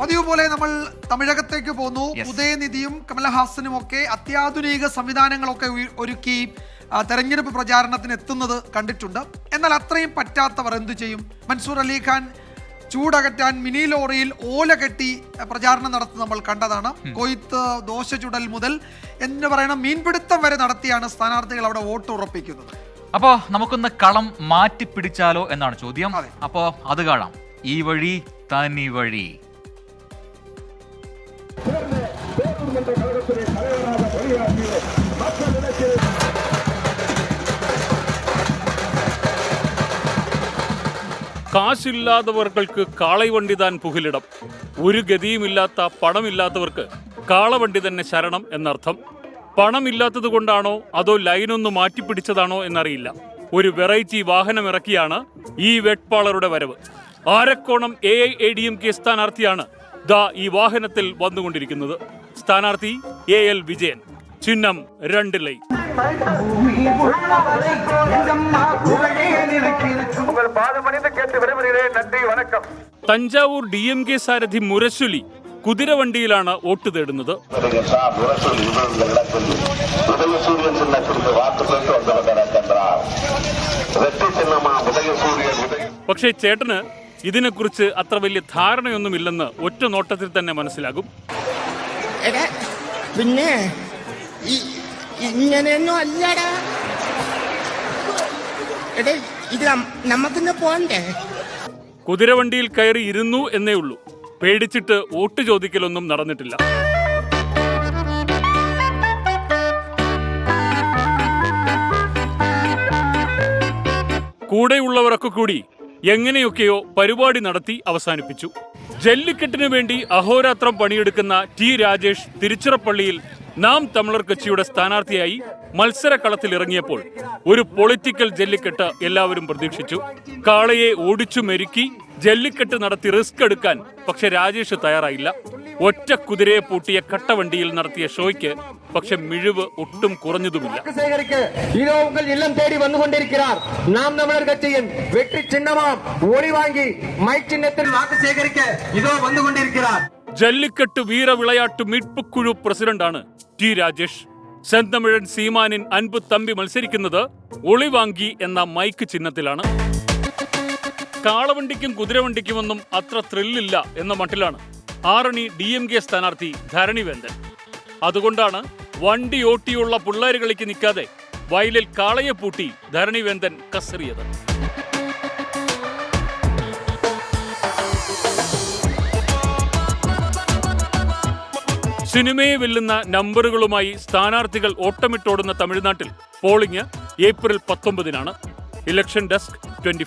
പതിവ് പോലെ നമ്മൾ തമിഴകത്തേക്ക് പോന്നു. ഉദയനിധിയും കമലഹാസനും ഒക്കെ അത്യാധുനിക സംവിധാനങ്ങളൊക്കെ ഒരുക്കി തെരഞ്ഞെടുപ്പ് പ്രചാരണത്തിന് എത്തുന്നത് കണ്ടിട്ടുണ്ട്. എന്നാൽ അത്രയും പറ്റാത്തവർ എന്തു ചെയ്യും? മൻസൂർ അലിഖാൻ ചൂടകറ്റാൻ മിനി ലോറിയിൽ ഓല കെട്ടി പ്രചാരണം നടത്തുന്ന നമ്മൾ കണ്ടതാണ്. കൊയ്ത്ത് ദോശ ചുടൽ മുതൽ എന്ന് പറയുന്ന മീൻപിടുത്തം വരെ നടത്തിയാണ് സ്ഥാനാർത്ഥികൾ അവിടെ വോട്ട് ഉറപ്പിക്കുന്നത്. അപ്പോ നമുക്കൊന്ന് കളം മാറ്റി പിടിച്ചാലോ എന്നാണ് ചോദ്യം. അപ്പോ അത് കാണാം. ഈ വഴി തനി വഴി. കാശില്ലാത്തവർക്ക് കാളവണ്ടി താൻ പുകിലിടം. ഒരു ഗതിയുമില്ലാത്ത പണമില്ലാത്തവർക്ക് കാളവണ്ടി തന്നെ ശരണം എന്നർത്ഥം. പണമില്ലാത്തത് കൊണ്ടാണോ അതോ ലൈനൊന്ന് മാറ്റിപ്പിടിച്ചതാണോ എന്നറിയില്ല. ഒരു വെറൈറ്റി വാഹനം ഇറക്കിയാണ് ഈ വെട്ട്പാളറുടെ വരവ്. Arakkonam A I A D M K സ്ഥാനാർത്ഥിയാണ് ദാ ഈ വാഹനത്തിൽ വന്നുകൊണ്ടിരിക്കുന്നത്. സ്ഥാനാർത്ഥി എ എൽ വിജയൻ. ചിഹ്നം രണ്ടിലൈ உங்கள் பாதமணிந்து கேட்டு விரைவுகிறேன் நன்றி வணக்கம் തഞ്ചാവൂർ ഡി എം കെ സാരഥി മുരശുലി കുതിരവണ്ടിയിലാണ് വോട്ട് തേടുന്നത് சார் முரசொலி இந்த இடத்தில் உதயசூரியன் சின்னத்திற்கு வாக்கு பெற்று வந்தவர் வெற்றி சின்னமா உதயசூரியன் உதய പക്ഷേ ചേട്ടന് ഇതിനെക്കുറിച്ച് അത്ര വലിയ ധാരണയൊന്നുമില്ലെന്ന് ഒറ്റ നോട്ടത്തിൽ തന്നെ മനസ്സിലാകും എടാ പിന്നെ ഈ- ഇങ്ങനെയൊന്നും അല്ലടാ പോണ്ടേ? കുതിരവണ്ടിയിൽ കയറി ഇരുന്നു എന്നേ ഉള്ളൂ. പേടിച്ചിട്ട് വോട്ട് ചോദിക്കലൊന്നും നടന്നിട്ടില്ല. കൂടെയുള്ളവരൊക്കെ കൂടി എങ്ങനെയൊക്കെയോ പരിപാടി നടത്തി അവസാനിപ്പിച്ചു. ജല്ലിക്കെട്ടിനു വേണ്ടി അഹോരാത്രം പണിയെടുക്കുന്ന ടി രാജേഷ് തിരുച്ചിറപ്പള്ളിയിൽ നാം തമിഴർ കക്ഷിയുടെ സ്ഥാനാർത്ഥിയായി മത്സരക്കളത്തിൽ ഇറങ്ങിയപ്പോൾ ഒരു പൊളിറ്റിക്കൽ ജല്ലിക്കെട്ട് എല്ലാവരും പ്രതീക്ഷിച്ചു കാളയെ ഓടിച്ചു മെരുക്കി ജല്ലിക്കെട്ട് നടത്തി റിസ്ക് എടുക്കാൻ പക്ഷെ രാജേഷ് തയ്യാറായില്ല ഒറ്റ കുതിരയെ പൂട്ടിയ കട്ടവണ്ടിയിൽ നടത്തിയ ഷോയ്ക്ക് പക്ഷെ മിഴിവ് ഒട്ടും കുറഞ്ഞതുമില്ല வாக்கு சேகரிக்க இதோ உங்கள் இல்லம் தேடி வந்து கொண்டிருக்கிறார் நாம் தமிழர் கட்சியின் வெற்றி சின்னமாம் ஒளி வாங்கி மைக் சின்னத்தில் வாக்கு சேகரிக்க இதோ வந்து கொண்டிருக்கிறார் ജല്ലിക്കെട്ട് വീരവിളയാട്ട് മീட்பുക്കുഴു പ്രസിഡന്റാണ് ടി രാജേഷ്. സെന്തമിഴൻ സീമാനിൻ അൻപു തമ്പി മത്സരിക്കുന്നത് ഒളിവാങ്കി എന്ന മൈക്ക് ചിഹ്നത്തിലാണ്. കാളവണ്ടിക്കും കുതിരവണ്ടിക്കുമൊന്നും അത്ര ത്രില്ലില്ല എന്ന മട്ടിലാണ് ആറണി ഡി എം കെ സ്ഥാനാർത്ഥി ധരണിവേന്ദൻ. അതുകൊണ്ടാണ് വണ്ടി ഓട്ടിയുള്ള പിള്ളേർ കളിക്ക് നിൽക്കാതെ വയലിൽ കാളയെ പൂട്ടി ധരണിവേന്ദൻ കസറിയത്. സിനിമയെ വെല്ലുന്ന നമ്പറുകളുമായി സ്ഥാനാർത്ഥികൾ ഓട്ടമിട്ടോടുന്ന തമിഴ്നാട്ടിൽ polling April പത്തൊമ്പതിനാണ്. Election desk twenty